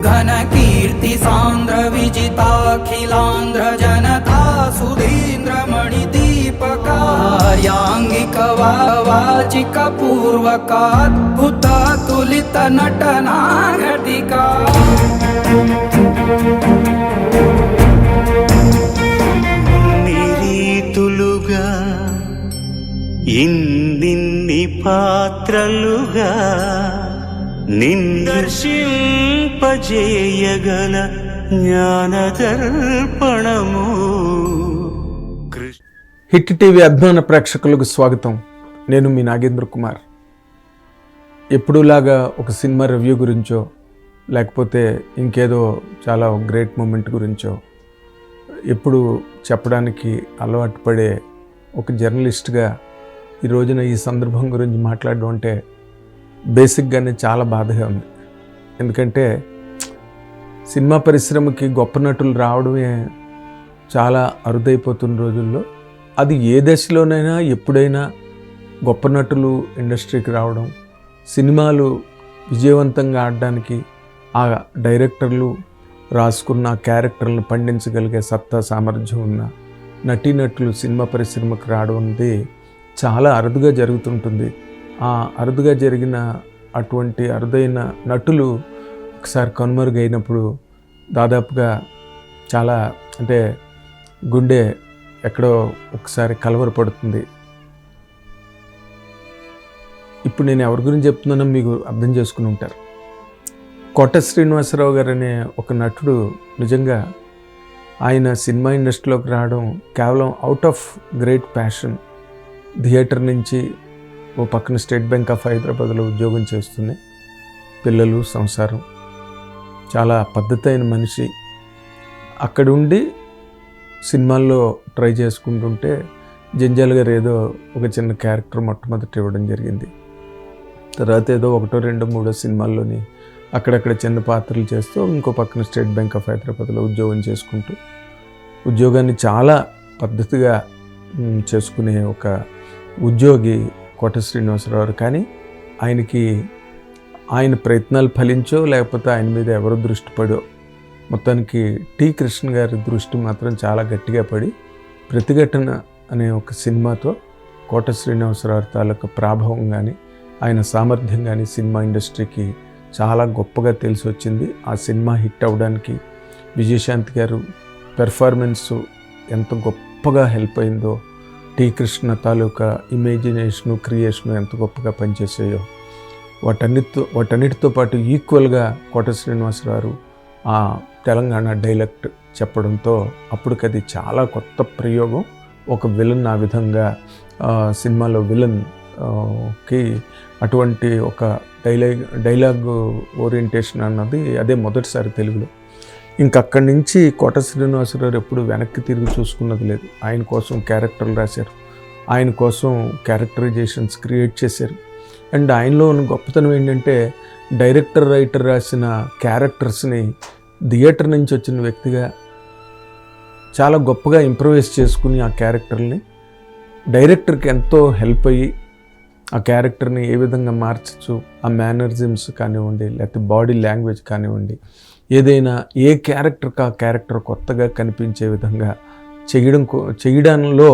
घनकीर्ति सान्द्र विजिताखिलान्ध्र जनता सुधीन्द्र मणिदीपकार्याङ्गिक वाचिक पूर्वकाद्भुत तुलित नटनाघटिका నిరీతులుగా ఇన్నిన్ని పాత్రలుగా నిందర్శింపజేయగల జ్ఞానదర్పణము. Hit TV అభిమాన ప్రేక్షకులకు స్వాగతం. నేను మీ నాగేంద్ర కుమార్. ఎప్పుడులాగా ఒక సినిమా రివ్యూ గురించో లేకపోతే ఇంకేదో చాలా గ్రేట్ మూమెంట్ గురించో ఎప్పుడు చెప్పడానికి అలవాటు పడే ఒక జర్నలిస్ట్గా ఈ రోజున ఈ సందర్భం గురించి మాట్లాడడం అంటే బేసిక్గానే చాలా బాధగా ఉంది. ఎందుకంటే సినిమా పరిశ్రమకి గొప్ప నటులు రావడమే చాలా అరుదైపోతున్న రోజుల్లో. అది ఏ దశలోనైనా ఎప్పుడైనా గొప్ప నటులు ఇండస్ట్రీకి రావడం సినిమాలు విజయవంతంగా ఆడడానికి ఆ డైరెక్టర్లు రాసుకున్న క్యారెక్టర్లను పండించగలిగే సత్తా సామర్థ్యం ఉన్న నటీనటులు సినిమా పరిశ్రమకు రావడం అనేది చాలా అరుదుగా జరుగుతుంటుంది. ఆ అరుదుగా జరిగిన అటువంటి అరుదైన నటులు ఒకసారి కనుమరుగైనప్పుడు దాదాపుగా చాలా అంటే గుండె ఎక్కడో ఒకసారి కలవరపడుతుంది. ఇప్పుడు నేను ఎవరి గురించి చెప్తున్నానో మీకు అర్థం చేసుకుని ఉంటారు. కోట శ్రీనివాసరావు గారు అనే ఒక నటుడు నిజంగా ఆయన సినిమా ఇండస్ట్రీలోకి రావడం కేవలం out of great passion theatre నుంచి ఓ పక్కన స్టేట్ బ్యాంక్ ఆఫ్ హైదరాబాద్లో ఉద్యోగం చేస్తుంది పిల్లలు సంసారం. చాలా పద్ధతి అయిన మనిషి. అక్కడుండి సినిమాల్లో ట్రై చేసుకుంటుంటే జంజాల్ గారు ఏదో ఒక చిన్న క్యారెక్టర్ మొట్టమొదటి ఇవ్వడం జరిగింది. తర్వాత ఏదో ఒకటో రెండో మూడో సినిమాల్లోని అక్కడక్కడ చిన్న పాత్రలు చేస్తూ ఇంకో పక్కన స్టేట్ బ్యాంక్ ఆఫ్ హైదరాబాద్లో ఉద్యోగం చేసుకుంటూ ఉద్యోగాన్ని చాలా పద్ధతిగా చేసుకునే ఒక ఉద్యోగి కోట శ్రీనివాసరావు కానీ ఆయనకి ఆయన ప్రయత్నాలు ఫలించో లేకపోతే ఆయన మీద ఎవరు దృష్టి పడో. మొత్తానికి టి. కృష్ణ గారి దృష్టి మాత్రం చాలా గట్టిగా పడి ప్రతిఘటన అనే ఒక సినిమాతో కోట శ్రీనివాసరావు తాలూకు ప్రాభవం కానీ ఆయన సామర్థ్యం కానీ సినిమా ఇండస్ట్రీకి చాలా గొప్పగా తెలిసి వచ్చింది ఆ సినిమా హిట్ అవ్వడానికి విజయశాంతి గారు పెర్ఫార్మెన్స్ ఎంత గొప్పగా హెల్ప్ అయిందో టి. కృష్ణ తాలూకా ఇమేజినేషను క్రియేషను ఎంత గొప్పగా పనిచేసాయో వాటన్నిటితో వాటన్నిటితో పాటు ఈక్వల్గా కోట శ్రీనివాసరావు ఆ తెలంగాణ డైలెక్ట్ చెప్పడంతో అప్పటికది చాలా కొత్త ప్రయోగం. ఒక విలన్ ఆ విధంగా సినిమాలో విలన్కి అటువంటి ఒక డైలాగ్ డైలాగ్ ఓరియంటేషన్ అన్నది అదే మొదటిసారి తెలుగులో. ఇంకక్కడి నుంచి కోట శ్రీనివాసరావు ఎప్పుడు వెనక్కి తిరిగి చూసుకున్నది లేదు. ఆయన కోసం క్యారెక్టర్లు రాశారు. ఆయన కోసం క్యారెక్టరైజేషన్స్ క్రియేట్ చేశారు. అండ్ ఆయనలో ఉన్న గొప్పతనం ఏంటంటే డైరెక్టర్ రైటర్ రాసిన క్యారెక్టర్స్ని థియేటర్ నుంచి వచ్చిన వ్యక్తిగా చాలా గొప్పగా ఇంప్రవైజ్ చేసుకుని ఆ క్యారెక్టర్ని డైరెక్టర్కి ఎంతో హెల్ప్ అయ్యి ఆ క్యారెక్టర్ని ఏ విధంగా మార్చచ్చు ఆ మేనరిజమ్స్ కానివ్వండి లేకపోతే బాడీ లాంగ్వేజ్ కానివ్వండి ఏదైనా ఏ క్యారెక్టర్కి ఆ క్యారెక్టర్ కొత్తగా కనిపించే విధంగా చేయడం కో- చేయడంలో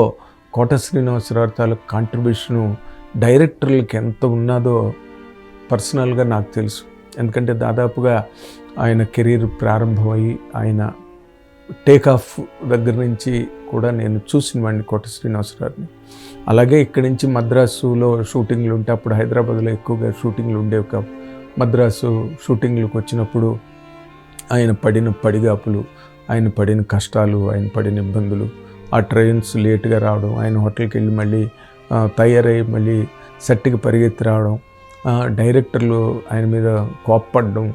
కోట శ్రీనివాసరావు తాలూకు కాంట్రిబ్యూషను డైరెక్టర్లకి ఎంత ఉన్నదో పర్సనల్గా నాకు తెలుసు. ఎందుకంటే దాదాపుగా ఆయన కెరీర్ ప్రారంభమయ్యి ఆయన టేక్ ఆఫ్ దగ్గర నుంచి కూడా నేను చూసిన వాడిని కోట శ్రీనివాసరావుని అలాగే ఇక్కడి నుంచి మద్రాసులో షూటింగ్లు ఉంటే అప్పుడు హైదరాబాద్లో ఎక్కువగా షూటింగ్లు ఉండేవి కావు మద్రాసు షూటింగ్లకు వచ్చినప్పుడు ఆయన పడిన పడిగాపులు ఆయన పడిన కష్టాలు ఆయన పడిన ఇబ్బందులు ఆ ట్రైన్స్ లేట్గా రావడం ఆయన హోటల్కి వెళ్ళి మళ్ళీ తయారై మళ్ళీ సెట్కి పరిగెత్తి రావడం డైరెక్టర్లు ఆయన మీద కోప్పడడం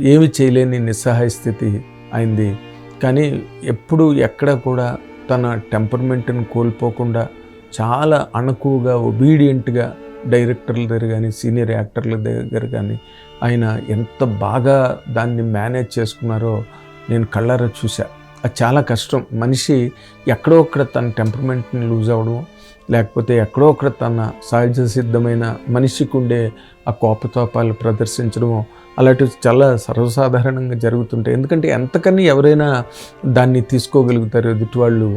ఏమి చేయలేని నిస్సహాయ స్థితి అయింది. కానీ ఎప్పుడు ఎక్కడ కూడా తన టెంపర్మెంట్ని కోల్పోకుండా చాలా అణకువగా ఒబీడియంట్గా డైరెక్టర్ల దగ్గర కానీ సీనియర్ యాక్టర్ల దగ్గర కానీ ఆయన ఎంత బాగా దాన్ని మేనేజ్ చేసుకున్నారో నేను కళ్ళారా చూసా అది చాలా కష్టం. మనిషి ఎక్కడో అక్కడ తన టెంపర్మెంట్ని లూజ్ అవ్వడం లేకపోతే ఎక్కడో అక్కడ తన సహజ సిద్ధమైన మనిషికి ఉండే ఆ కోపతాపాలు ప్రదర్శించడమో అలాంటివి చాలా సర్వసాధారణంగా జరుగుతుంటాయి. ఎందుకంటే ఎంతకని ఎవరైనా దాన్ని తీసుకోగలుగుతారు ఎదుటి వాళ్ళు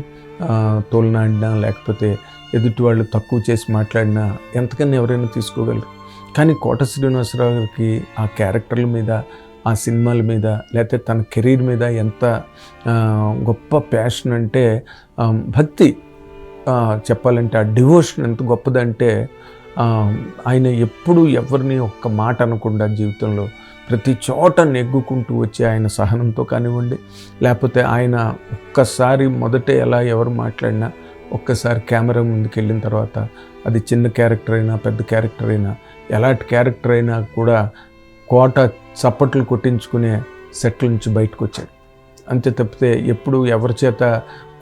తోలనాడినా లేకపోతే ఎదుటి వాళ్ళు తక్కువ చేసి మాట్లాడినా ఎంతకని ఎవరైనా తీసుకోగలరు. కానీ కోట శ్రీనివాసరావు గారికి ఆ క్యారెక్టర్ల మీద ఆ సినిమాల మీద లేకపోతే తన కెరీర్ మీద ఎంత గొప్ప ప్యాషన్ అంటే భక్తి చెప్పాలంటే ఆ డివోషన్ ఎంత గొప్పదంటే ఆయన ఎప్పుడు ఎవరిని ఒక్క మాట అనకుండా జీవితంలో ప్రతి చోట నెగ్గుకుంటూ వచ్చి ఆయన సహనంతో కానివ్వండి లేకపోతే ఆయన ఒక్కసారి మొదట ఎలా ఎవరు మాట్లాడినా ఒక్కసారి కెమెరా ముందుకు వెళ్ళిన తర్వాత అది చిన్న క్యారెక్టర్ అయినా పెద్ద క్యారెక్టర్ అయినా ఎలాంటి క్యారెక్టర్ అయినా కూడా కోట చప్పట్లు కొట్టించుకునే సెట్ల నుంచి బయటకు వచ్చాడు అంతే తప్పితే ఎప్పుడు ఎవరి చేత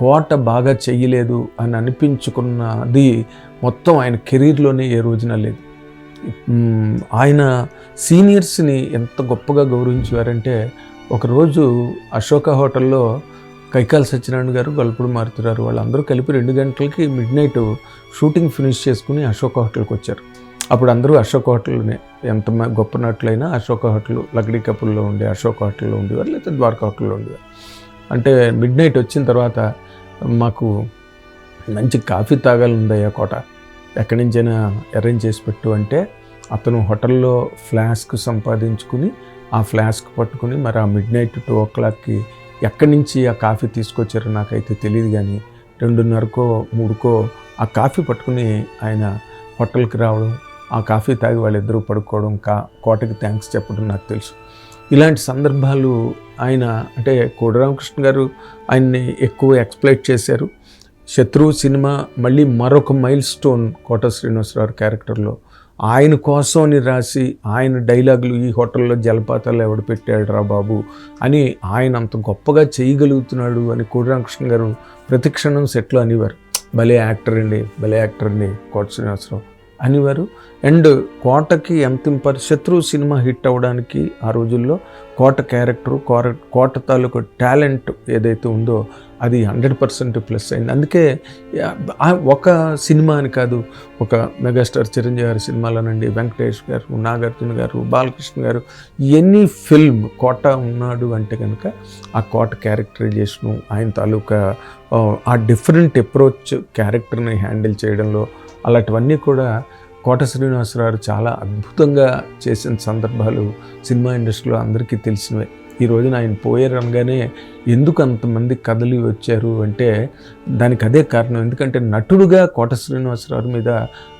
కోట బాగా చెయ్యలేదు అని అనిపించుకున్నది మొత్తం ఆయన కెరీర్లోనే ఏ రోజున లేదు. ఆయన సీనియర్స్ని ఎంత గొప్పగా గౌరవించేవారంటే ఒకరోజు అశోక హోటల్లో కైకాల సత్యనారాయణ గారు గల్పుడు మారుతున్నారు. వాళ్ళందరూ కలిపి రెండు గంటలకి మిడ్ నైట్ షూటింగ్ ఫినిష్ చేసుకుని అశోక హోటల్కి వచ్చారు. అప్పుడు అందరూ అశోక హోటల్నే ఎంత గొప్ప నటులైనా అశోక హోటల్ లక్డీ కపుల్లో ఉండే అశోక హోటల్లో ఉండేవారు లేకపోతే ద్వారకా హోటల్లో ఉండేవారు. అంటే మిడ్ నైట్ వచ్చిన తర్వాత మాకు మంచి కాఫీ తాగాలందయ్యా కోట. ఎక్కడి నుంచైనా అరేంజ్ చేసి పెట్టు అంటే అతను హోటల్లో ఫ్లాస్క్ సంపాదించుకుని ఆ ఫ్లాస్క్ పట్టుకుని మరి ఆ మిడ్ నైట్ టూ ఓ క్లాక్కి ఎక్కడి నుంచి ఆ కాఫీ తీసుకొచ్చారో నాకైతే తెలియదు కానీ రెండున్నరకో మూడుకో ఆ కాఫీ పట్టుకుని ఆయన హోటల్కి రావడం ఆ కాఫీ తాగి వాళ్ళిద్దరూ పడుకోవడం కా కోటకి థ్యాంక్స్ చెప్పడం నాకు తెలుసు. ఇలాంటి సందర్భాలు ఆయన అంటే కోడిరామకృష్ణ గారు ఆయన్ని ఎక్కువ ఎక్స్ప్లైట్ చేశారు. శత్రువు సినిమా మళ్ళీ మరొక మైల్ స్టోన్ కోట శ్రీనివాసరావు క్యారెక్టర్లో ఆయన కోసం అని రాసి ఆయన డైలాగులు ఈ హోటల్లో జలపాతాలు ఎవడు పెట్టాడు రా బాబు అని ఆయన అంత గొప్పగా చేయగలుగుతున్నాడు అని కోడిరామకృష్ణ గారు ప్రతిక్షణం సెట్లో అనేవారు. భలే యాక్టర్ అండి భలే యాక్టర్ అండి కోట శ్రీనివాసరావు. అనేవారు. అండ్ కోటకి ఎంత శత్రు శత్రువు సినిమా హిట్ అవ్వడానికి ఆ రోజుల్లో కోట క్యారెక్టరు కోర కోట తాలూకు టాలెంట్ ఏదైతే ఉందో అది హండ్రెడ్ పర్సెంట్ ప్లస్ అయింది. అందుకే ఒక సినిమా అని కాదు ఒక మెగాస్టార్ చిరంజీవి గారి సినిమాలోనండి వెంకటేష్ గారు నాగార్జున గారు బాలకృష్ణ గారు ఎనీ ఫిల్మ్ కోట ఉన్నాడు అంటే కనుక ఆ కోట క్యారెక్టరైజేషను ఆయన తాలూకా ఆ డిఫరెంట్ అప్రోచ్ క్యారెక్టర్ని హ్యాండిల్ చేయడంలో అలాంటివన్నీ కూడా కోట శ్రీనివాసరావు చాలా అద్భుతంగా చేసిన సందర్భాలు సినిమా ఇండస్ట్రీలో అందరికీ తెలిసినవే. ఈ రోజున ఆయన పోయారు అనగానే ఎందుకు అంతమంది కథలు వచ్చారు అంటే దానికి అదే కారణం. ఎందుకంటే నటుడుగా కోట శ్రీనివాసరావు మీద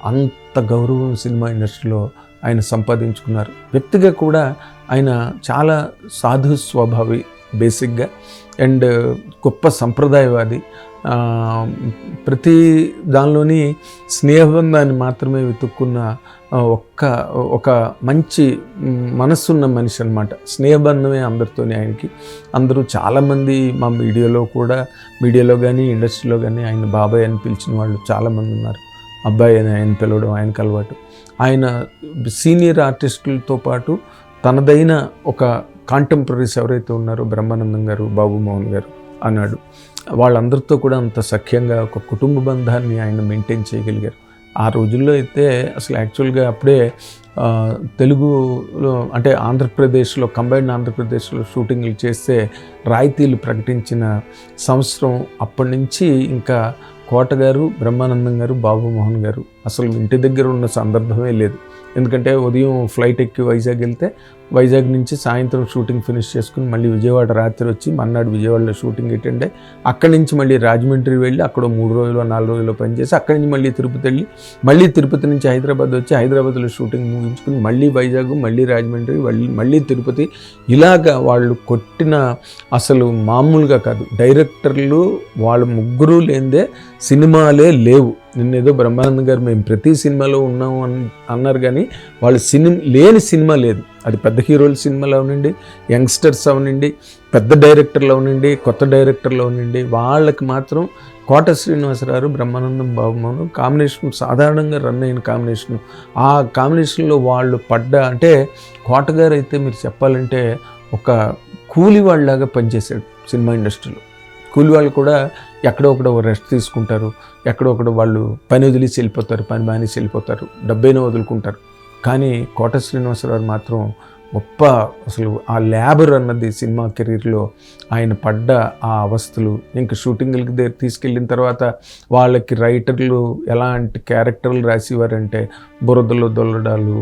అంత గౌరవం సినిమా ఇండస్ట్రీలో ఆయన సంపాదించుకున్నారు. వ్యక్తిగా కూడా ఆయన చాలా సాధు స్వభావి బేసిక్గా అండ్ గొప్ప సంప్రదాయవాది. ప్రతి దానిలోని స్నేహబంధాన్ని మాత్రమే వెతుక్కున్న ఒక్క ఒక మంచి మనస్సున్న మనిషి అనమాట స్నేహబంధమే అందరితోనే ఆయనకి. అందరూ చాలామంది మా మీడియాలో కూడా మీడియాలో కానీ ఇండస్ట్రీలో కానీ ఆయన బాబాయ్ అని పిలిచిన వాళ్ళు చాలామంది ఉన్నారు. అబ్బాయి అని ఆయన పిలవడం ఆయనకు అలవాటు. ఆయన సీనియర్ ఆర్టిస్టులతో పాటు తనదైన ఒక కాంటెంపరీస్ ఎవరైతే ఉన్నారో బ్రహ్మానందం గారు బాబు మోహన్ గారు అన్నాడు. వాళ్ళందరితో కూడా అంత సఖ్యంగా ఒక కుటుంబ బంధాన్ని ఆయన మెయింటైన్ చేయగలిగారు. ఆ రోజుల్లో అయితే అసలు యాక్చువల్గా అప్పుడే తెలుగులో అంటే ఆంధ్రప్రదేశ్లో కంబైన్డ్ ఆంధ్రప్రదేశ్లో షూటింగ్లు చేస్తే రాయితీలు ప్రకటించిన సంవత్సరం అప్పటి నుంచి ఇంకా కోటగారు బ్రహ్మానందం గారు బాబుమోహన్ గారు అసలు ఇంటి దగ్గర ఉన్న సందర్భమే లేదు. ఎందుకంటే ఉదయం ఫ్లైట్ ఎక్కి వైజాగ్ వెళ్తే వైజాగ్ నుంచి సాయంత్రం షూటింగ్ ఫినిష్ చేసుకుని మళ్ళీ విజయవాడ రాత్రి వచ్చి మన్నాడు విజయవాడలో షూటింగ్ అటెండ్ అయ్యి అక్కడి నుంచి మళ్ళీ రాజమండ్రి వెళ్ళి అక్కడ మూడు రోజులు నాలుగు రోజులు పనిచేసి అక్కడి నుంచి మళ్ళీ తిరుపతి వెళ్ళి మళ్ళీ తిరుపతి నుంచి హైదరాబాద్ వచ్చి హైదరాబాద్లో షూటింగ్ ముగించుకుని మళ్ళీ వైజాగ్ మళ్ళీ రాజమండ్రి మళ్ళీ మళ్ళీ తిరుపతి. ఇలాగా వాళ్ళు కొట్టిన అసలు మామూలుగా కాదు. డైరెక్టర్లు వాళ్ళ ముగ్గురు లేనిదే సినిమాలే లేవు. నిన్నేదో బ్రహ్మానందం గారు మేము ప్రతి సినిమాలో ఉన్నాం అన్నారు కానీ వాళ్ళు సినిమా లేని సినిమా లేదు. అది పెద్ద హీరోల సినిమాలో అవనండి యంగ్స్టర్స్ అవనండి పెద్ద డైరెక్టర్లు అవనండి కొత్త డైరెక్టర్లు అవనండి వాళ్ళకి మాత్రం కోట శ్రీనివాసరావు బ్రహ్మానందం బాబుమోహన్ కాంబినేషన్ సాధారణంగా రన్ అయిన కాంబినేషన్. ఆ కాంబినేషన్లో వాళ్ళు పడ్డ అంటే కోటగారు అయితే మీరు చెప్పాలంటే ఒక కూలి వాళ్ళలాగా పనిచేశాడు సినిమా ఇండస్ట్రీలో. కూలి వాళ్ళు కూడా ఎక్కడో ఒకడో రెస్ట్ తీసుకుంటారు ఎక్కడో ఒకడో వాళ్ళు పని వదిలేసి వెళ్ళిపోతారు పని మానేసి వెళ్ళిపోతారు డబ్బైనా వదులుకుంటారు. కానీ కోట శ్రీనివాసరావు మాత్రం గొప్ప అసలు ఆ లేబర్ అన్నది సినిమా కెరీర్లో ఆయన పడ్డ ఆ అవస్థలు. ఇంకా షూటింగ్లకి దగ్గర తీసుకెళ్ళిన తర్వాత వాళ్ళకి రైటర్లు ఎలాంటి క్యారెక్టర్లు రాసేవారంటే బురదలో దొల్లడాలు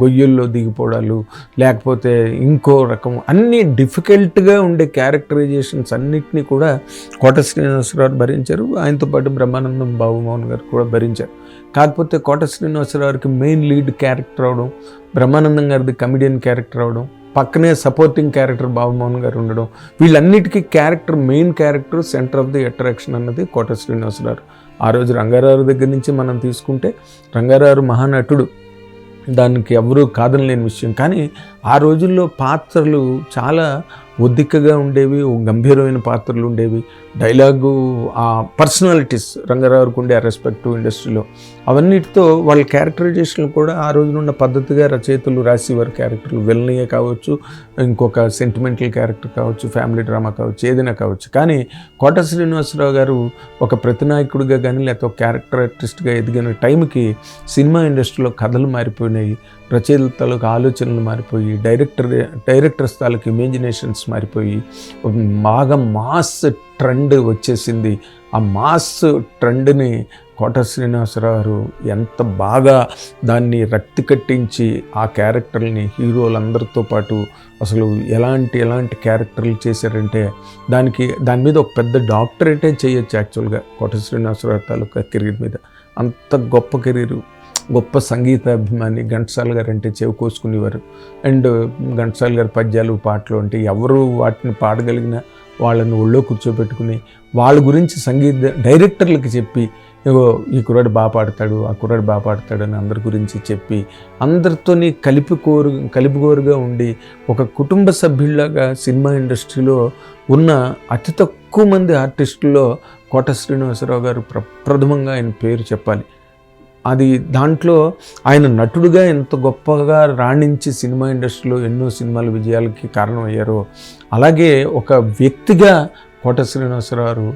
గొయ్యల్లో దిగిపోవడాలు లేకపోతే ఇంకో రకం అన్ని డిఫికల్ట్గా ఉండే క్యారెక్టరైజేషన్స్ అన్నిటినీ కూడా కోట శ్రీనివాసరావు భరించారు. ఆయనతో పాటు బ్రహ్మానందం బాబుమోహన్ గారు కూడా భరించారు. కాకపోతే కోట శ్రీనివాసరావుకి మెయిన్ లీడ్ క్యారెక్టర్ అవడం బ్రహ్మానందం గారిది కమిడియన్ క్యారెక్టర్ అవడం పక్కనే సపోర్టింగ్ క్యారెక్టర్ బాబుమోహన్ గారు ఉండడం వీళ్ళన్నిటికీ character main character center of the attraction అన్నది కోట శ్రీనివాసరావు ఆ రోజు రంగారావు దగ్గర నుంచి మనం తీసుకుంటే రంగారావు మహానటుడు. దానికి ఎవరూ కాదనలేని విషయం. కానీ ఆ రోజుల్లో పాత్రలు చాలా ఒద్దిక్కగా ఉండేవి ఓ గంభీరమైన పాత్రలు ఉండేవి. డైలాగు ఆ పర్సనాలిటీస్ రంగారావుకు ఉండే ఆ రెస్పెక్ట్ ఇండస్ట్రీలో. అవన్నిటితో వాళ్ళ క్యారెక్టరైజేషన్ కూడా ఆ రోజునున్న పద్ధతిగా రచయితలు రాసేవారు. క్యారెక్టర్లు విలనీయ కావచ్చు ఇంకొక సెంటిమెంటల్ క్యారెక్టర్ కావచ్చు ఫ్యామిలీ డ్రామా కావచ్చు ఏదైనా కావచ్చు. కానీ కోట శ్రీనివాసరావు గారు ఒక ప్రతినాయకుడిగా కానీ లేకపోతే ఒక క్యారెక్టర్ ఆర్టిస్ట్గా ఎదిగిన టైంకి సినిమా ఇండస్ట్రీలో కథలు మారిపోయినాయి. రచయితలకు ఆలోచనలు మారిపోయి డైరెక్టర్ డైరెక్టర్స్ తాలూకు ఇమేజినేషన్స్ మారిపోయి బాగా మాస్ ట్రెండ్ వచ్చేసింది. ఆ మాస్ ట్రెండ్ని కోట శ్రీనివాసరావు గారు ఎంత బాగా దాన్ని రక్తి కట్టించి ఆ క్యారెక్టర్ని హీరోలందరితో పాటు అసలు ఎలాంటి ఎలాంటి క్యారెక్టర్లు చేశారంటే దానికి దాని మీద ఒక పెద్ద డాక్టరేటే చేయొచ్చు యాక్చువల్గా కోట శ్రీనివాసరావు తాలూకా కెరీర్ మీద. అంత గొప్ప కెరీరు. గొప్ప సంగీత అభిమాని ఘంటసాల గారు అంటే చెవి కోసుకునేవారు. అండ్ ఘంటసాల గారి పద్యాలు పాటలు అంటే ఎవరు వాటిని పాడగలిగిన వాళ్ళని ఒళ్ళో కూర్చోబెట్టుకుని వాళ్ళ గురించి సంగీత డైరెక్టర్లకు చెప్పి ఇగో ఈ కుర్రాడు బాగా పాడతాడు ఆ కుర్రాడు బాగా పాడతాడు అని అందరి గురించి చెప్పి అందరితోని కలిపికోరు కలిపికోరుగా ఉండి ఒక కుటుంబ సభ్యుల్లాగా సినిమా ఇండస్ట్రీలో ఉన్న అతి తక్కువ మంది ఆర్టిస్టుల్లో కోట శ్రీనివాసరావు గారు ప్రప్రథమంగా ఆయన పేరు చెప్పాలి. అది దాంట్లో ఆయన నటుడుగా ఎంత గొప్పగా రాణించి సినిమా ఇండస్ట్రీలో ఎన్నో సినిమాల విజయాలకి కారణమయ్యారో అలాగే ఒక వ్యక్తిగా కోట శ్రీనివాసరావు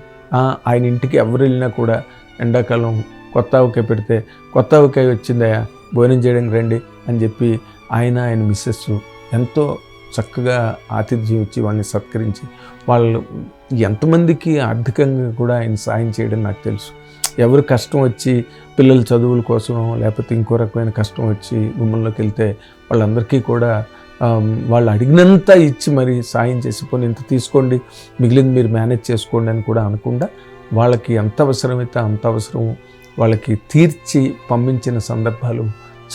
ఆయన ఇంటికి ఎవరు వెళ్ళినా కూడా ఎండాకాలం కొత్త ఆవకాయ పెడితే కొత్త ఆవకాయ వచ్చిందయా భోజనం చేయడానికి రండి అని చెప్పి ఆయన ఆయన మిస్సెస్ ఎంతో చక్కగా ఆతిథ్యం ఇచ్చి వాళ్ళని సత్కరించి వాళ్ళు ఎంతమందికి ఆర్థికంగా కూడా ఆయన సాయం చేయడం నాకు తెలుసు. ఎవరు కష్టం వచ్చి పిల్లల చదువుల కోసం లేకపోతే ఇంకో రకమైన కష్టం వచ్చి గుమ్మంలోకి వెళ్తే వాళ్ళందరికీ కూడా వాళ్ళు అడిగినంత ఇచ్చి మరి సాయం చేసి పోనీ ఇంత తీసుకోండి మిగిలింది మీరు మేనేజ్ చేసుకోండి అని కూడా అనకుండా వాళ్ళకి ఎంత అవసరమైతే అంత అవసరం వాళ్ళకి తీర్చి పంపించిన సందర్భాలు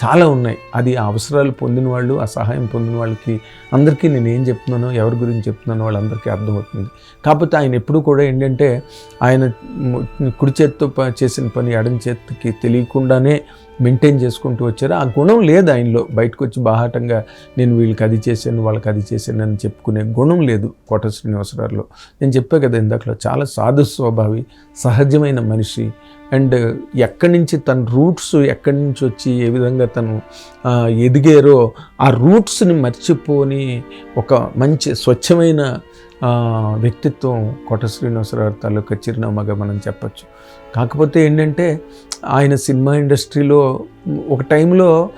చాలా ఉన్నాయి. అది ఆ అవసరాలు పొందిన వాళ్ళు ఆ సహాయం పొందిన వాళ్ళకి అందరికీ నేను ఏం చెప్తున్నానో ఎవరి గురించి చెప్తున్నానో వాళ్ళందరికీ అర్థమవుతుంది. కాకపోతే ఆయన ఎప్పుడూ కూడా ఏంటంటే ఆయన కుడి చేత్తో చేసిన పని ఎడం చేతికి తెలియకుండానే మెయింటైన్ చేసుకుంటూ వచ్చారు. ఆ గుణం లేదు ఆయనలో. బయటకు వచ్చి బాహాటంగా నేను వీళ్ళకి అది చేశాను వాళ్ళకి అది చేశాను అని చెప్పుకునే గుణం లేదు కోట శ్రీనివాసరావులో. నేను చెప్పా కదా ఇందాకలో చాలా సాధు స్వభావి సహజమైన మనిషి. అండ్ ఎక్కడి నుంచి తన రూట్స్ ఎక్కడి నుంచి వచ్చి ఏ విధంగా తను ఎదిగారో ఆ రూట్స్ని మర్చిపోని ఒక మంచి స్వచ్ఛమైన వ్యక్తిత్వం కోట శ్రీనివాసరావు తాలూకా చిరునామాగా మనం చెప్పచ్చు. కాకపోతే ఏంటంటే ఆయన సినిమా ఇండస్ట్రీలో ఒక టైంలో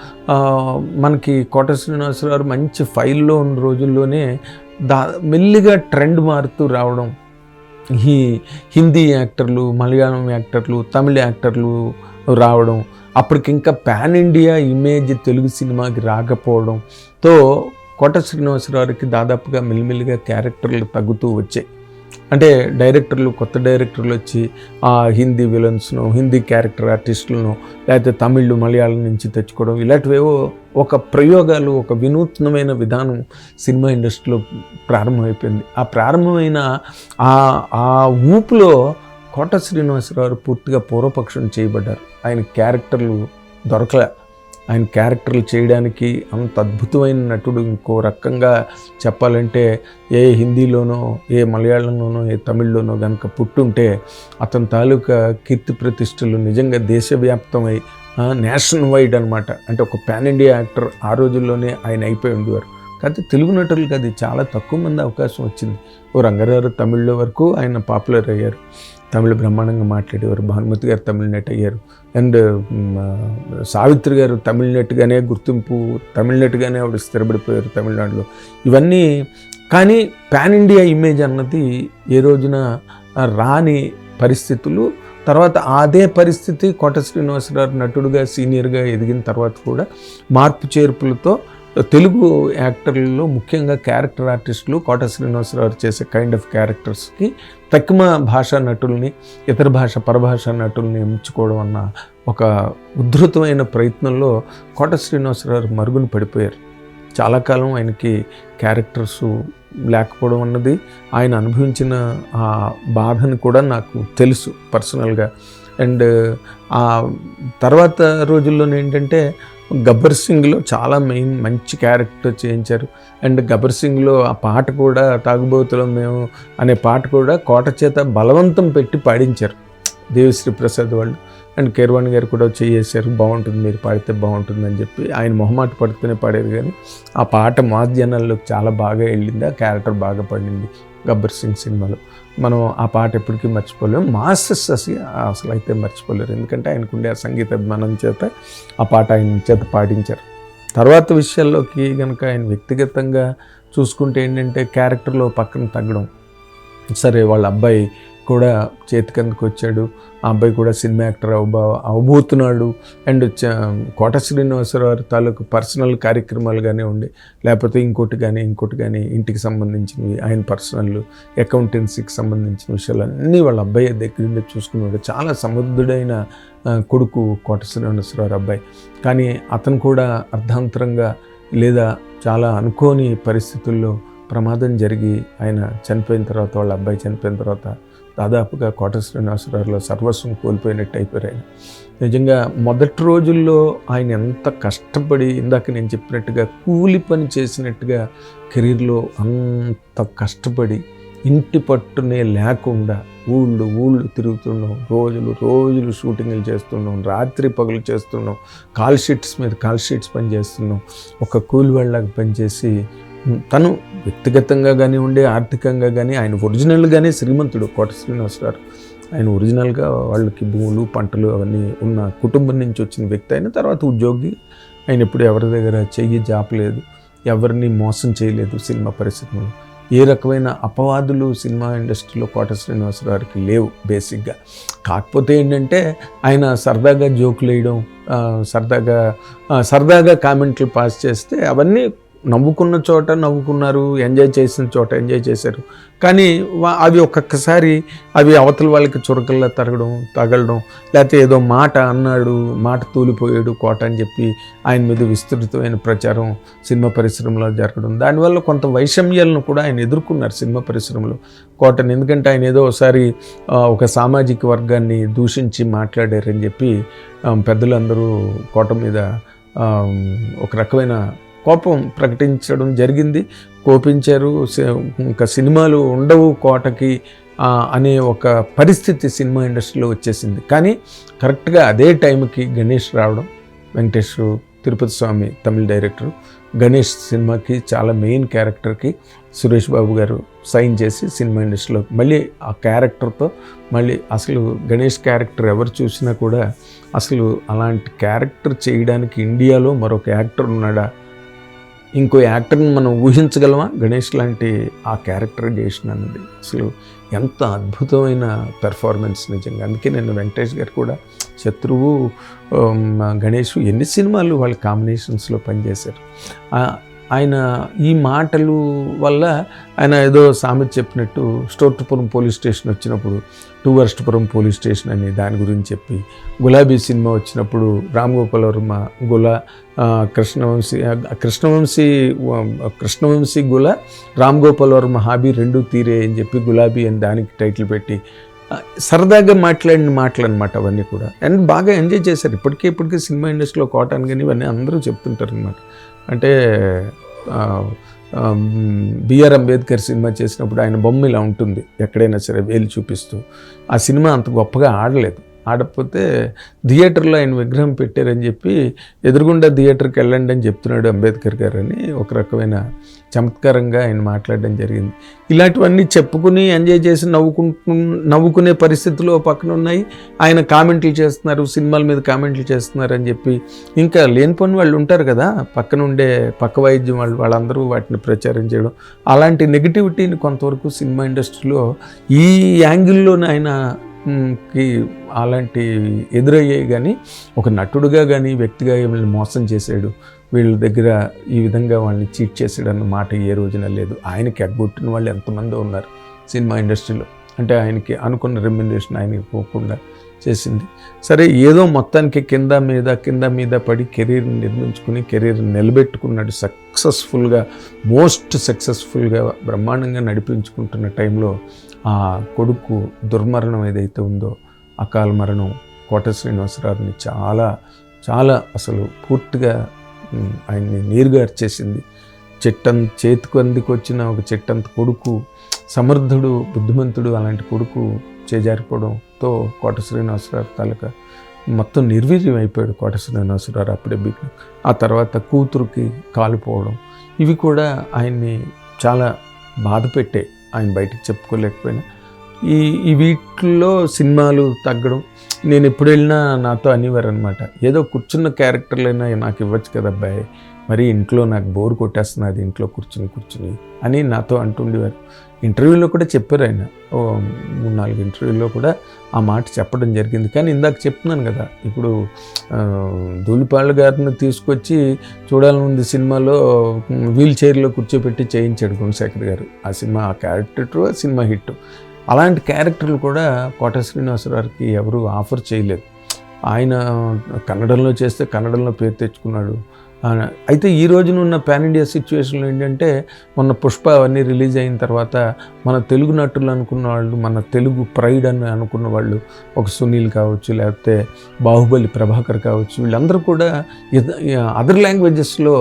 మనకి కోట శ్రీనివాసరావు మంచి ఫైల్లో ఉన్న రోజుల్లోనే దా మెల్లిగా ట్రెండ్ మారుతూ రావడం. ఈ హిందీ యాక్టర్లు మలయాళం యాక్టర్లు తమిళ యాక్టర్లు రావడం. అప్పటికి ఇంకా పాన్ ఇండియా ఇమేజ్ తెలుగు సినిమాకి రాకపోవడంతో కోట శ్రీనివాసరావుకి దాదాపుగా మెల్లిమెల్లిగా క్యారెక్టర్లు తగ్గుతూ వచ్చాయి. అంటే డైరెక్టర్లు కొత్త డైరెక్టర్లు వచ్చి ఆ హిందీ విలన్స్ను హిందీ క్యారెక్టర్ ఆర్టిస్టులను లేకపోతే తమిళ్ళు మలయాళం నుంచి తెచ్చుకోవడం ఇలాంటివేవో ఒక ప్రయోగాలు ఒక వినూత్నమైన విధానం సినిమా ఇండస్ట్రీలో ప్రారంభమైపోయింది. ఆ ప్రారంభమైన ఆ ఆ ఊపులో కోట శ్రీనివాసరావు పూర్తిగా పూర్వపక్షం చేయబడ్డారు. ఆయన క్యారెక్టర్లు దొరకలే. ఆయన క్యారెక్టర్లు చేయడానికి అంత అద్భుతమైన నటుడు ఇంకో రకంగా చెప్పాలంటే ఏ హిందీలోనో ఏ మలయాళంలోనో ఏ తమిళ్ళోనో కనుక పుట్టుంటే అతని తాలూకా కీర్తి ప్రతిష్టలు నిజంగా దేశవ్యాప్తమై నేషనల్ వైడ్ అనమాట అంటే ఒక పాన్ ఇండియా యాక్టర్ ఆ రోజుల్లోనే ఆయన అయిపోయి ఉండేవారు. కాకపోతే తెలుగు నటులకు అది చాలా తక్కువ మంది అవకాశం వచ్చింది. ఓ రంగారావు తమిళ్ళో వరకు ఆయన పాపులర్ అయ్యారు. తమిళ బ్రహ్మాండంగా మాట్లాడేవారు. భానుమతి గారు తమిళ నటి అయ్యారు. అండ్ సావిత్రి గారు తమిళ నటుగానే గుర్తింపు తమిళ నటుగానే ఆవిడ స్థిరపడిపోయారు తమిళనాడులో. ఇవన్నీ కానీ పాన్ ఇండియా ఇమేజ్ అన్నది ఏ రోజున రాని పరిస్థితులు తర్వాత అదే పరిస్థితి కోట శ్రీనివాసరావు నటుడుగా సీనియర్గా ఎదిగిన తర్వాత కూడా మార్పు చేర్పులతో తెలుగు యాక్టర్లలో ముఖ్యంగా క్యారెక్టర్ ఆర్టిస్టులు కోట శ్రీనివాసరావు చేసే కైండ్ ఆఫ్ క్యారెక్టర్స్కి తక్కువ భాషా నటుల్ని ఇతర భాష పరభాషా నటుల్ని ఎంచుకోవడం అన్న ఒక ఉద్ధృతమైన ప్రయత్నంలో కోట శ్రీనివాసరావు మరుగున పడిపోయారు. చాలా కాలం ఆయనకి క్యారెక్టర్స్ లేకపోవడం అన్నది ఆయన అనుభవించిన ఆ బాధను కూడా నాకు తెలుసు పర్సనల్గా అండ్ ఆ తర్వాత రోజుల్లోనే ఏంటంటే గబ్బర్ సింగ్లో చాలా మెయిన్ మంచి క్యారెక్టర్ చేయించారు. అండ్ గబ్బర్ సింగ్లో ఆ పాట కూడా తాగుబోతులం మేము అనే పాట కూడా కోట చేత బలవంతం పెట్టి పాడించారు. దేవిశ్రీ ప్రసాద్ వాళ్ళు. అండ్ కేర్వాణి గారు కూడా చేసేసారు బాగుంటుంది మీరు పాడితే బాగుంటుంది అని చెప్పి. ఆయన మొహమాట పడుతూనే పాడారు కానీ ఆ పాట మాస్ జనాల్లోకి చాలా బాగా వెళ్ళింది ఆ క్యారెక్టర్ బాగా పడింది గబ్బర్ సింగ్ సినిమాలో. మనం ఆ పాట ఎప్పటికీ మర్చిపోలేము. మాస్టర్స్ అసలు అసలు అయితే మర్చిపోలేరు. ఎందుకంటే ఆయనకుండే ఆ సంగీత అభిమానం చేత ఆ పాట ఆయన చేత పాటించారు తర్వాత విషయాల్లోకి కనుక ఆయన వ్యక్తిగతంగా చూసుకుంటే ఏంటంటే క్యారెక్టర్లో పక్కన తగ్గడం. సరే వాళ్ళ అబ్బాయి కూడా చేతికందుకు వచ్చాడు. ఆ అబ్బాయి కూడా సినిమా యాక్టర్ అవ్వ అవబోతున్నాడు. అండ్ కోట శ్రీనివాసరావు తాలూకు పర్సనల్ కార్యక్రమాలు కానీ ఉండి. లేకపోతే ఇంకోటి కానీ ఇంకోటి కానీ ఇంటికి సంబంధించినవి ఆయన పర్సనల్ అకౌంటెన్సీకి సంబంధించిన విషయాలు అన్నీ వాళ్ళ అబ్బాయి దగ్గర నుండి చూసుకున్నాడు చాలా సమృద్ధుడైన కొడుకు కోట శ్రీనివాసరావు అబ్బాయి. కానీ అతను కూడా అర్ధాంతరంగా లేదా చాలా అనుకోని పరిస్థితుల్లో ప్రమాదం జరిగి ఆయన చనిపోయిన తర్వాత వాళ్ళ అబ్బాయి చనిపోయిన తర్వాత దాదాపుగా కోట శ్రీనివాసరావులో సర్వస్వం కోల్పోయినట్టు అయిపోయారు ఆయన. నిజంగా మొదటి రోజుల్లో ఆయన ఎంత కష్టపడి ఇందాక నేను చెప్పినట్టుగా కూలి పని చేసినట్టుగా కెరీర్లో అంత కష్టపడి ఇంటి పట్టునే లేకుండా ఊళ్ళు ఊళ్ళు తిరుగుతున్నాం రోజులు రోజులు షూటింగ్లు చేస్తున్నాం రాత్రి పగలు చేస్తున్నాం కాల్ షీట్స్ మీద కాల్ షీట్స్ పని చేస్తున్నాం ఒక కూలి వాళ్ళకి పనిచేసి తను వ్యక్తిగతంగా కానీ ఉండే ఆర్థికంగా కానీ ఆయన ఒరిజినల్గానే శ్రీమంతుడు కోట శ్రీనివాసరావు ఆయన ఒరిజినల్గా వాళ్ళకి భూములు పంటలు అవన్నీ ఉన్న కుటుంబం నుంచి వచ్చిన వ్యక్తి అయిన తర్వాత ఉద్యోగి ఆయన ఎప్పుడు ఎవరి దగ్గర చెయ్యి జాపలేదు ఎవరిని మోసం చేయలేదు సినిమా పరిశ్రమలో. ఏ రకమైన అపవాదులు సినిమా ఇండస్ట్రీలో కోట శ్రీనివాసరావుకి లేవు బేసిక్గా. కాకపోతే ఏంటంటే ఆయన సరదాగా జోకులు వేయడం సరదాగా సరదాగా కామెంట్లు పాస్ చేస్తే అవన్నీ నవ్వుకున్న చోట నవ్వుకున్నారు ఎంజాయ్ చేసిన చోట ఎంజాయ్ చేశారు. కానీ వా- అవి ఒక్కొక్కసారి అవి అవతల వాళ్ళకి చురకల్లా తరగడం తగలడం లేకపోతే ఏదో మాట అన్నాడు మాట తూలిపోయాడు కోట అని చెప్పి ఆయన మీద విస్తృతమైన ప్రచారం సినిమా పరిశ్రమలో జరగడం. దానివల్ల కొంత వైషమ్యాలను కూడా ఆయన ఎదుర్కొన్నారు సినిమా పరిశ్రమలో కోటను. ఎందుకంటే ఆయన ఏదో ఒకసారి ఒక సామాజిక వర్గాన్ని దూషించి మాట్లాడారని చెప్పి పెద్దలందరూ కోట మీద ఒక రకమైన కోపం ప్రకటించడం జరిగింది. కోపించారు. ఇంకా సినిమాలు ఉండవు కోటకి అనే ఒక పరిస్థితి సినిమా ఇండస్ట్రీలో వచ్చేసింది. కానీ కరెక్ట్గా అదే టైంకి గణేష్ రావడం వెంకటేష్ తిరుపతి స్వామి తమిళ డైరెక్టర్ గణేష్ సినిమాకి చాలా మెయిన్ క్యారెక్టర్కి సురేష్ బాబు గారు సైన్ చేసి సినిమా ఇండస్ట్రీలో మళ్ళీ ఆ క్యారెక్టర్తో మళ్ళీ అసలు గణేష్ క్యారెక్టర్ ఎవరు చూసినా కూడా అసలు అలాంటి క్యారెక్టర్ చేయడానికి ఇండియాలో మరొక యాక్టర్ ఉన్నాడా ఇంకో యాక్టర్ని మనం ఊహించగలమా? గణేష్ లాంటి ఆ క్యారెక్టర్ చేసిన అసలు ఎంత అద్భుతమైన పెర్ఫార్మెన్స్ నిజంగా. అందుకే నేను వెంకటేష్ గారు కూడా శత్రువు గణేష్ ఎన్ని సినిమాలు వాళ్ళ కాంబినేషన్స్లో పనిచేశారు. ఆయన ఈ మాటలు వల్ల ఆయన ఏదో సామెత చెప్పినట్టు స్టోర్టుపురం పోలీస్ స్టేషన్ వచ్చినప్పుడు టూ వర్స్టుపురం పోలీస్ స్టేషన్ అని దాని గురించి చెప్పి గులాబీ సినిమా వచ్చినప్పుడు రామ్ గోపాల్ వర్మ గుల కృష్ణవంశీ కృష్ణవంశీ కృష్ణవంశీ గుల రామ్ గోపాల్ వర్మ హాబీ రెండు తీరే అని చెప్పి గులాబీ అని దానికి టైటిల్ పెట్టి సరదాగా మాట్లాడిన మాటలు అనమాట అవన్నీ కూడా. అండ్ బాగా ఎంజాయ్ చేశారు. ఇప్పటికే ఇప్పటికే సినిమా ఇండస్ట్రీలో కాటన్ కానీ ఇవన్నీ అందరూ చెప్తుంటారు అనమాట అంటే బిఆర్ అంబేద్కర్ సినిమా చేసినప్పుడు ఆయన బొమ్మ ఇలా ఉంటుంది ఎక్కడైనా సరే వేలు చూపిస్తూ. ఆ సినిమా అంత గొప్పగా ఆడలేదు. ఆడకపోతే థియేటర్లో ఆయన విగ్రహం పెట్టారని చెప్పి ఎదురుగుండా థియేటర్కి వెళ్ళండి అని చెప్తున్నాడు అంబేద్కర్ గారు అని ఒక రకమైన చమత్కారంగా ఆయన మాట్లాడడం జరిగింది. ఇలాంటివన్నీ చెప్పుకుని ఎంజాయ్ చేసి నవ్వుకుంటు నవ్వుకునే పరిస్థితులు పక్కన ఉన్నాయి. ఆయన కామెంట్లు చేస్తున్నారు సినిమాల మీద కామెంట్లు చేస్తున్నారు అని చెప్పి. ఇంకా లేనిపోని వాళ్ళు ఉంటారు కదా పక్కన ఉండే పక్క వైద్యం వాళ్ళు వాళ్ళందరూ వాటిని ప్రచారం చేయడం. అలాంటి నెగిటివిటీని కొంతవరకు సినిమా ఇండస్ట్రీలో ఈ యాంగిల్లోనే ఆయన కి అలాంటి ఎదురయ్యాయి కానీ ఒక నటుడుగా కానీ వ్యక్తిగా వీళ్ళని మోసం చేశాడు వీళ్ళ దగ్గర ఈ విధంగా వాళ్ళని చీట్ చేసాడు అన్న మాట ఏ రోజున లేదు. ఆయనకి ఎగ్గొట్టిన వాళ్ళు ఎంతమంది ఉన్నారు సినిమా ఇండస్ట్రీలో. అంటే ఆయనకి అనుకున్న రెమ్యునరేషన్ ఆయనకి పోకుండా చేసింది. సరే ఏదో మొత్తానికి కింద మీద కింద మీద పడి కెరీర్ని నిర్మించుకుని కెరీర్ని నిలబెట్టుకున్నాడు సక్సెస్ఫుల్గా మోస్ట్ సక్సెస్ఫుల్గా బ్రహ్మాండంగా నడిపించుకుంటున్న టైంలో ఆ కొడుకు దుర్మరణం ఏదైతే ఉందో అకాల మరణం కోట శ్రీనివాసరావుని చాలా చాలా అసలు పూర్తిగా ఆయన్ని నీరుగార్చేసింది చెట్టం చేతికి అందుకు వచ్చిన ఒక చెట్టంత కొడుకు సమర్థుడు బుద్ధిమంతుడు అలాంటి కొడుకు చేజారిపోవడంతో కోట శ్రీనివాసరావు తాలూకా మొత్తం నిర్వీర్యం అయిపోయాడు కోట శ్రీనివాసరావు అప్పుడే బిగ్ ఆ తర్వాత కూతురుకి కాలిపోవడం ఇవి కూడా ఆయన్ని చాలా బాధ పెట్టాయి. ఆయన బయటికి చెప్పుకోలేకపోయినా. ఈ ఈ వీటిల్లో సినిమాలు తగ్గడం నేను ఎప్పుడు వెళ్ళినా నాతో అనేవారు అనమాట ఏదో కూర్చున్న క్యారెక్టర్లైనా నాకు ఇవ్వచ్చు కదా అబ్బాయి. మరి ఇంట్లో నాకు బోర్ కొట్టేస్తున్నది ఇంట్లో కూర్చుని కూర్చుని అని నాతో అంటుండేవారు ఇంటర్వ్యూలో కూడా చెప్పారు ఆయన. ఓ మూడు నాలుగు ఇంటర్వ్యూలో కూడా ఆ మాట చెప్పడం జరిగింది. కానీ ఇందాక చెప్తున్నాను కదా ఇప్పుడు ధూళిపాళ్ళ గారిని తీసుకొచ్చి చూడాలనుంది సినిమాలో వీల్ చైర్లో కూర్చోబెట్టి చేయించాడు గుణశేఖర్ గారు. ఆ సినిమా ఆ క్యారెక్టర్ ఆ సినిమా హిట్. అలాంటి క్యారెక్టర్లు కూడా కోట శ్రీనివాసరావుకి ఎవరు ఆఫర్ చేయలేదు. ఆయన కన్నడంలో చేస్తే కన్నడంలో పేరు తెచ్చుకున్నాడు. అయితే ఈ రోజున ఉన్న పాన్ ఇండియా సిచ్యువేషన్లో ఏంటంటే మొన్న పుష్ప అవన్నీ రిలీజ్ అయిన తర్వాత మన తెలుగు నటులు అనుకున్న వాళ్ళు మన తెలుగు ప్రైడ్ అని అనుకున్న వాళ్ళు ఒక సునీల్ కావచ్చు లేకపోతే బాహుబలి ప్రభాకర్ కావచ్చు వీళ్ళందరూ కూడా అదర్ లాంగ్వేజెస్లో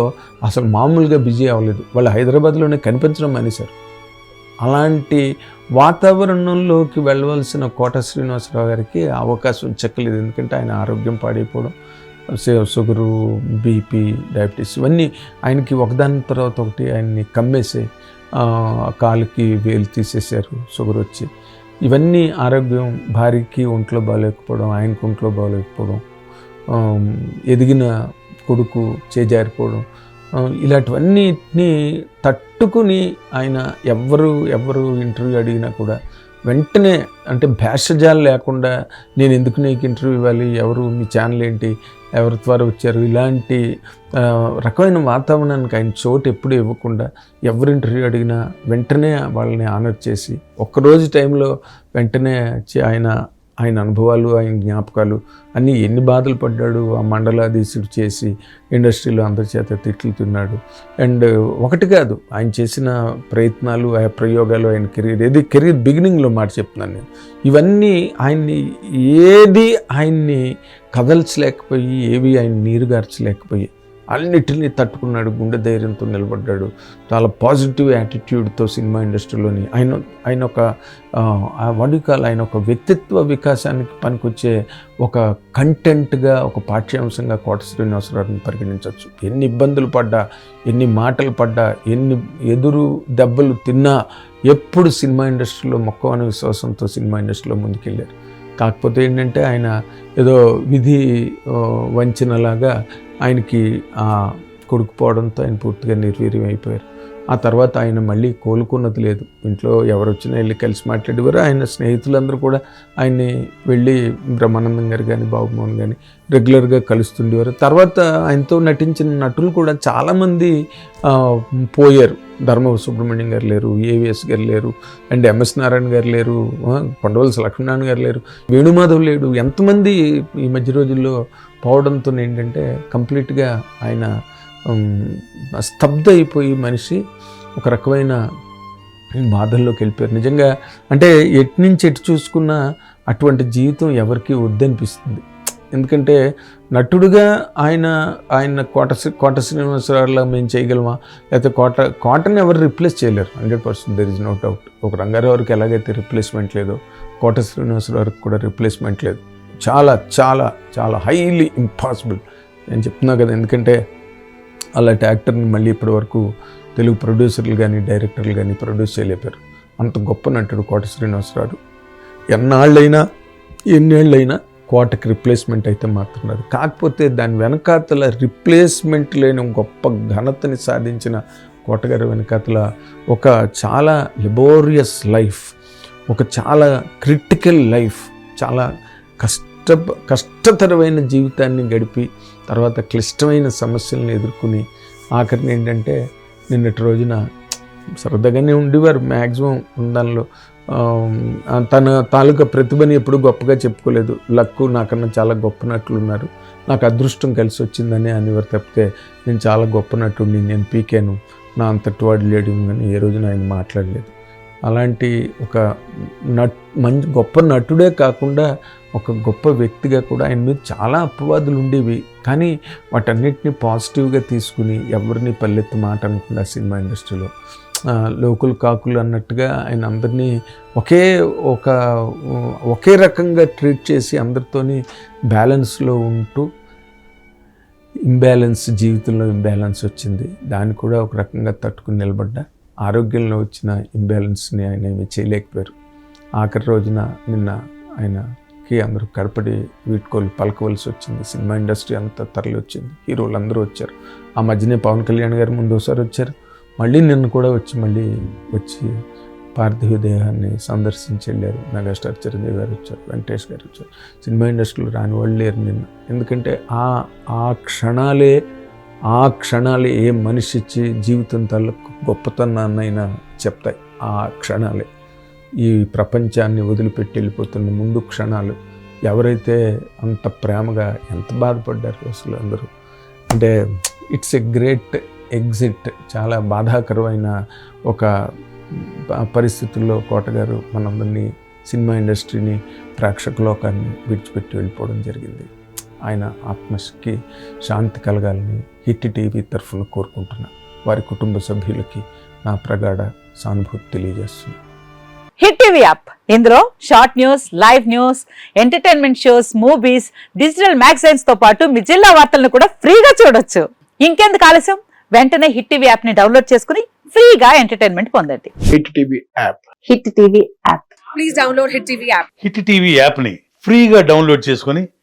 అసలు మామూలుగా బిజీ అవ్వలేదు. వాళ్ళు హైదరాబాద్లోనే కనిపించడం మానేశారు. అలాంటి వాతావరణంలోకి వెళ్ళవలసిన కోట శ్రీనివాసరావు గారికి అవకాశం చెక్కలేదు ఎందుకంటే ఆయన ఆరోగ్యం పాడైపోవడం షుగరు బీపీ డయాబెటీస్ ఇవన్నీ ఆయనకి ఒకదాని తర్వాత ఒకటి ఆయన్ని కమ్మేసి కాలుకి వేలు తీసేశారు షుగర్ వచ్చి. ఇవన్నీ ఆరోగ్యం భార్యకి ఒంట్లో బాగాలేకపోవడం ఆయనకి ఒంట్లో బాగాలేకపోవడం ఎదిగిన కొడుకు చేజారిపోవడం ఇలాంటివన్నిటిని తట్ పట్టుకుని ఆయన ఎవ్వరు ఎవరు ఇంటర్వ్యూ అడిగినా కూడా వెంటనే అంటే భేషజాలు లేకుండా నేను ఎందుకు నీకు ఇంటర్వ్యూ ఇవ్వాలి? ఎవరు? మీ ఛానల్ ఏంటి? ఎవరి ద్వారా వచ్చారు? ఇలాంటి రకమైన వాతావరణానికి ఆయన చోటు ఎప్పుడు ఇవ్వకుండా ఎవరు ఇంటర్వ్యూ అడిగినా వెంటనే వాళ్ళని ఆనర్ చేసి ఒక్కరోజు టైంలో వెంటనే ఆయన ఆయన అనుభవాలు ఆయన జ్ఞాపకాలు అన్నీ ఎన్ని బాధలు పడ్డాడు ఆ మండలాధీశుడు చేసి ఇండస్ట్రీలో అందరి చేత తిట్లు తిన్నాడు అండ్ ఒకటి కాదు ఆయన చేసిన ప్రయత్నాలు ఆ ప్రయోగాలు ఆయన కెరీర్ ఏది కెరీర్ బిగినింగ్లో మాట చెప్తున్నాను నేను. ఇవన్నీ ఆయన్ని ఏది ఆయన్ని కదల్చలేకపోయి ఏవి ఆయన నీరుగార్చలేకపోయి అన్నిటినీ తట్టుకున్నాడు గుండె ధైర్యంతో నిలబడ్డాడు. చాలా పాజిటివ్ యాటిట్యూడ్తో సినిమా ఇండస్ట్రీలోని ఆయన ఆయన ఒక వడికాలు ఆయన ఒక వ్యక్తిత్వ వికాసానికి పనికొచ్చే ఒక కంటెంట్గా ఒక పాఠ్యాంశంగా కోట శ్రీనివాసరావుని పరిగణించవచ్చు. ఎన్ని ఇబ్బందులు పడ్డా ఎన్ని మాటలు పడ్డా ఎన్ని ఎదురు దెబ్బలు తిన్నా ఎప్పుడు సినిమా ఇండస్ట్రీలో మొక్కవని విశ్వాసంతో సినిమా ఇండస్ట్రీలో ముందుకెళ్ళారు. కాకపోతే ఏంటంటే ఆయన ఏదో విధి వంచనలాగా ఆయనకి కొడుకుపోవడంతో కొడుకు పోవడంతో ఆయన పూర్తిగా నిర్వీర్యం అయిపోయారు. ఆ తర్వాత ఆయన మళ్ళీ కోలుకున్నది లేదు. ఇంట్లో ఎవరు వచ్చినా వెళ్ళి కలిసి మాట్లాడేవారు. ఆయన స్నేహితులందరూ కూడా ఆయన్ని వెళ్ళి బ్రహ్మానందం గారు కానీ బాబుమోహన్ కానీ రెగ్యులర్గా కలుస్తుండేవారు. తర్వాత ఆయనతో నటించిన నటులు కూడా చాలామంది పోయారు. ధర్మ సుబ్రహ్మణ్యం గారు లేరు ఏవిఎస్ గారు లేరు అండ్ ఎంఎస్ నారాయణ గారు లేరు కొండవలసి లక్ష్మీనారాయణ గారు లేరు వేణుమాధవ్ లేడు. ఎంతమంది ఈ మధ్య రోజుల్లో పోవడంతో ఏంటంటే కంప్లీట్గా ఆయన స్తబ్ద అయిపోయి మనిషి ఒక రకమైన బాధల్లోకి వెళ్ళిపోయారు. నిజంగా అంటే ఎటు నుంచి ఎటు చూసుకున్నా అటువంటి జీవితం ఎవరికీ వద్దనిపిస్తుంది. ఎందుకంటే నటుడుగా ఆయన ఆయన కోట కోట శ్రీనివాసరావులా మేము చేయగలమా? లేకపోతే కోట కోటని ఎవరు రిప్లేస్ చేయలేరు. Hundred percent there is no doubt. ఒక రంగారావుకి ఎలాగైతే రిప్లేస్మెంట్ లేదో కోట శ్రీనివాసరావుకి కూడా రిప్లేస్మెంట్ లేదు. చాలా చాలా చాలా హైలీ ఇంపాసిబుల్. నేను చెప్తున్నా కదా ఎందుకంటే అలాంటి యాక్టర్ని మళ్ళీ ఇప్పటి వరకు తెలుగు ప్రొడ్యూసర్లు కానీ డైరెక్టర్లు కానీ ప్రొడ్యూస్ చేయలేపారు. అంత గొప్ప నటుడు కోట శ్రీనివాసరావు. ఎన్నాళ్ళైనా ఎన్నేళ్ళైనా కోటకి రిప్లేస్మెంట్ అయితే మాత్రం రాదు. కాకపోతే దాని వెనకాతల రిప్లేస్మెంట్ లేని గొప్ప ఘనతని సాధించిన కోటగారి వెనకాతల ఒక చాలా లెబోరియస్ లైఫ్ ఒక చాలా క్రిటికల్ లైఫ్ చాలా కష్ట కష్టతరమైన జీవితాన్ని గడిపి తర్వాత క్లిష్టమైన సమస్యలను ఎదుర్కొని ఆఖరిని ఏంటంటే నిన్నటి రోజున సరదాగానే ఉండేవారు. మ్యాక్సిమం దానిలో తన తాలూకా ప్రతిభని ఎప్పుడు గొప్పగా చెప్పుకోలేదు. లక్కు నాకన్నా చాలా గొప్ప నటులు ఉన్నారు నాకు అదృష్టం కలిసి వచ్చిందని అనేవారు తప్పితే నేను చాలా గొప్ప నటుడిని నేను పీకాను నా అంతటి వాడు లేడు అని ఏ రోజున ఆయన మాట్లాడలేదు. అలాంటి ఒక నట్ మంచి గొప్ప నటుడే కాకుండా ఒక గొప్ప వ్యక్తిగా కూడా ఆయన మీద చాలా అపవాదులు ఉండేవి. కానీ వాటన్నిటిని పాజిటివ్గా తీసుకుని ఎవరిని పల్లెత్తు మాట అనుకుండా సినిమా ఇండస్ట్రీలో లోకల్ లోకులు కాకులు అన్నట్టుగా ఆయన అందరినీ ఒకే ఒక ఒకే రకంగా ట్రీట్ చేసి అందరితోని బ్యాలెన్స్లో ఉంటూ ఇంబ్యాలెన్స్ జీవితంలో ఇంబ్యాలెన్స్ వచ్చింది. దాన్ని కూడా ఒక రకంగా తట్టుకుని నిలబడ్డా. ఆరోగ్యంలో వచ్చిన ఇంబ్యాలెన్స్ని ఆయన ఏమీ చేయలేకపోయారు. ఆఖరి రోజున నిన్న ఆయనకి అందరూ కడపడి వీడ్కోలు పలకవలసి వచ్చింది. సినిమా ఇండస్ట్రీ అంతా తరలి వచ్చింది. హీరోలు అందరూ వచ్చారు. ఆ మధ్యనే పవన్ కళ్యాణ్ గారు ముందు ఒకసారి వచ్చారు. మళ్ళీ నిన్ను కూడా వచ్చి మళ్ళీ వచ్చి పార్థివ దేహాన్ని సందర్శించి వెళ్ళారు. మెగాస్టార్ చిరంజీవి గారు వచ్చారు. వెంకటేష్ గారు వచ్చారు. సినిమా ఇండస్ట్రీలో రాని వాళ్ళు లేరు నిన్న. ఎందుకంటే ఆ ఆ క్షణాలే ఆ క్షణాలే ఏ మనిషి ఇచ్చి జీవితం తాలూకు గొప్పతనాన్నైనా చెప్తాయి. ఆ క్షణాలే. ఈ ప్రపంచాన్ని వదిలిపెట్టి వెళ్ళిపోతున్న ముందు క్షణాలు ఎవరైతే అంత ప్రేమగా ఎంత బాధపడ్డారు అసలు అందరూ? అంటే ఇట్స్ ఎ గ్రేట్ ఎగ్జిట్. చాలా బాధాకరమైన ఒక పరిస్థితుల్లో కోటగారు మనందరినీ సినిమా ఇండస్ట్రీని ప్రేక్షక లోకాన్ని విడిచిపెట్టి వెళ్ళిపోవడం జరిగింది. ఆయన ఆత్మకి శాంతి కలగాలని హిట్ టీవీ తరఫున కోరుకుంటున్నాను వారి కుటుంబ సభ్యులకి నా ప్రగాఢ సానుభూతి తెలియజేస్తున్నాను హిట్ టీవీ యాప్. ఇందులో short news live news entertainment shows movies digital మ్యాగజైన్స్తో పాటు మీ జిల్లా వార్తలను కూడా ఫ్రీగా చూడొచ్చు. ఇంకెందుకు ఆలస్యం? వెంటనే హిట్ టీవీ యాప్ని డౌన్లోడ్ చేసుకుని ఫ్రీగా ఎంటర్టైన్మెంట్ పొందండి. Hit TV app. Hit TV app. Please download Hit TV app. Hit TV యాప్ని ఫ్రీగా డౌన్లోడ్ చేసుకొని